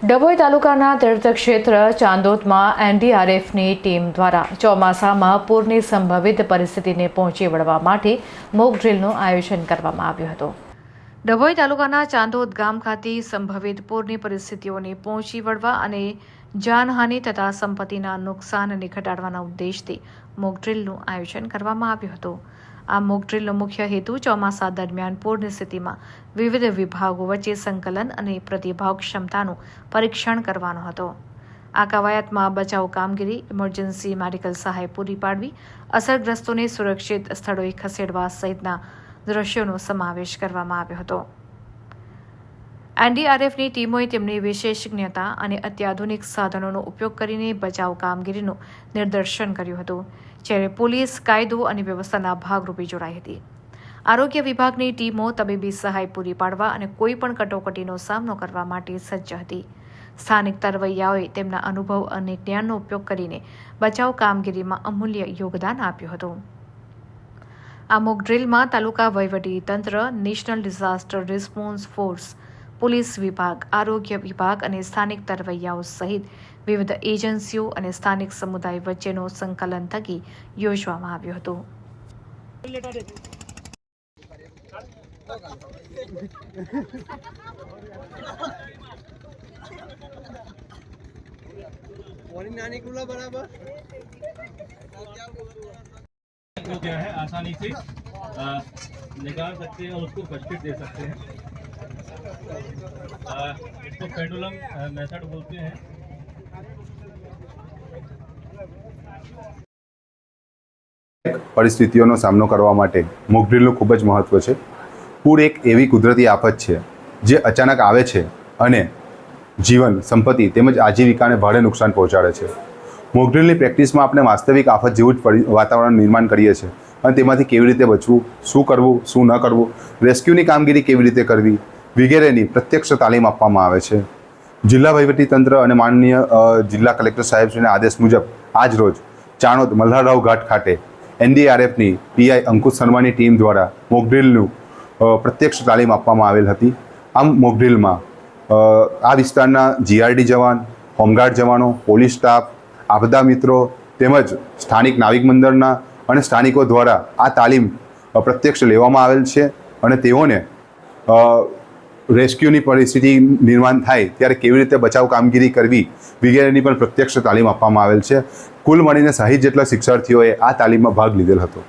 ડભોઈ તાલુકાના તીર્થક્ષેત્ર ચાંદોદમાં એનડીઆરએફની ટીમ દ્વારા ચોમાસામાં પૂરની સંભવિત પરિસ્થિતિને પહોંચી વળવા માટે મોક ડ્રીલનું આયોજન કરવામાં આવ્યું હતું. ડભોઈ તાલુકાના ચાંદોદ ગામ ખાતે સંભવિત પૂરની પરિસ્થિતિઓને પહોંચી વળવા અને જાનહાનિ તથા સંપત્તિના નુકસાનને ઘટાડવાના ઉદ્દેશથી મોકડ્રીલનું આયોજન કરવામાં આવ્યું હતું. આ મોકડ્રીલનો મુખ્ય હેતુ ચોમાસા દરમિયાન પૂરની સ્થિતિમાં વિવિધ વિભાગો વચ્ચે સંકલન અને પ્રતિભાવ ક્ષમતાનું પરીક્ષણ કરવાનો હતો. આ કવાયતમાં બચાવ કામગીરી ઇમરજન્સી મેડિકલ સહાય પૂરી પાડવી, અસરગ્રસ્તોને સુરક્ષિત સ્થળોએ ખસેડવા સહિતના દ્રશ્યોનો સમાવેશ કરવામાં આવ્યો હતો. એનડીઆરએફની ટીમોએ તેમની વિશેષજ્ઞતા અને અત્યાધુનિક સાધનોનો ઉપયોગ કરીને બચાવ કામગીરીનું નિદર્શન કર્યું હતું, જ્યારે પોલીસ, કાયદો અને વ્યવસ્થાના ભાગરૂપે જોડાઈ હતી. આરોગ્ય વિભાગની ટીમો તબીબી સહાય પૂરી પાડવા અને કોઈ પણ કટોકટીનો સામનો કરવા માટે સજ્જ હતી. સ્થાનિક તરવૈયાઓએ તેમના અનુભવ અને જ્ઞાનનો ઉપયોગ કરીને બચાવ કામગીરીમાં અમૂલ્ય યોગદાન આપ્યું હતું. આ મોક ડ્રીલમાં તાલુકા વહીવટી તંત્ર, national disaster response force police વિભાગ આરોગ્ય વિભાગ અને સ્થાનિક તરવૈયાઓ સહિત વિવિધ એજન્સીઓ અને સ્થાનિક સમુદાય વચ્ચેનો સંકલન થકી યોજવામાં આવ્યું હતું पानी ना निकला बराबर को क्या है आसानी से अ, निकाल सकते हैं और उसको फर्स्ट एड दे सकते हैं अ, इसको पेंडुलम मेथड बोलते हैं પરિસ્થિતિઓનો સામનો કરવા માટે મોકડ્રીલનું ખૂબ જ મહત્ત્વ છે પૂર એક એવી કુદરતી આફત છે જે અચાનક આવે છે અને જીવન સંપત્તિ તેમજ આજીવિકાને ભારે નુકસાન પહોંચાડે છે મોકડ્રીલની પ્રેક્ટિસમાં આપણે વાસ્તવિક આફત જેવું જ પરી- વાતાવરણ નિર્માણ કરીએ છીએ અને તેમાંથી કેવી રીતે બચવું શું કરવું શું ન કરવું રેસ્ક્યુની કામગીરી કેવી રીતે કરવી વગેરેની પ્રત્યક્ષ તાલીમ આપવામાં આવે છે. જિલ્લા વહીવટીતંત્ર અને માનનીય જિલ્લા કલેક્ટર સાહેબશ્રીના આદેશ મુજબ આજ રોજ ચાણોદ મલ્હારરાવ ઘાટ ખાતે એનડીઆરએફની પીઆઈ અંકુશ શર્માની ટીમ દ્વારા મોકડ્રીલનું પ્રત્યક્ષ તાલીમ આપવામાં આવેલ હતી. આમ મોકડ્રીલમાં આ વિસ્તારના જીઆરડી જવાન, હોમગાર્ડ જવાનો, પોલીસ સ્ટાફ, આપદા મિત્રો તેમજ સ્થાનિક નાવિક મંડળના અને સ્થાનિકો દ્વારા આ તાલીમ પ્રત્યક્ષ લેવામાં આવેલ છે અને તેઓને રેસ્ક્યુની પરિસ્થિતિ નિર્માણ થાય ત્યારે કેવી રીતે બચાવ કામગીરી કરવી વગેરેની પણ પ્રત્યક્ષ તાલીમ આપવામાં આવેલ છે. કુલ મળીને સાહીઠ જેટલા શિક્ષાર્થીઓએ આ તાલીમમાં ભાગ લીધેલ હતો.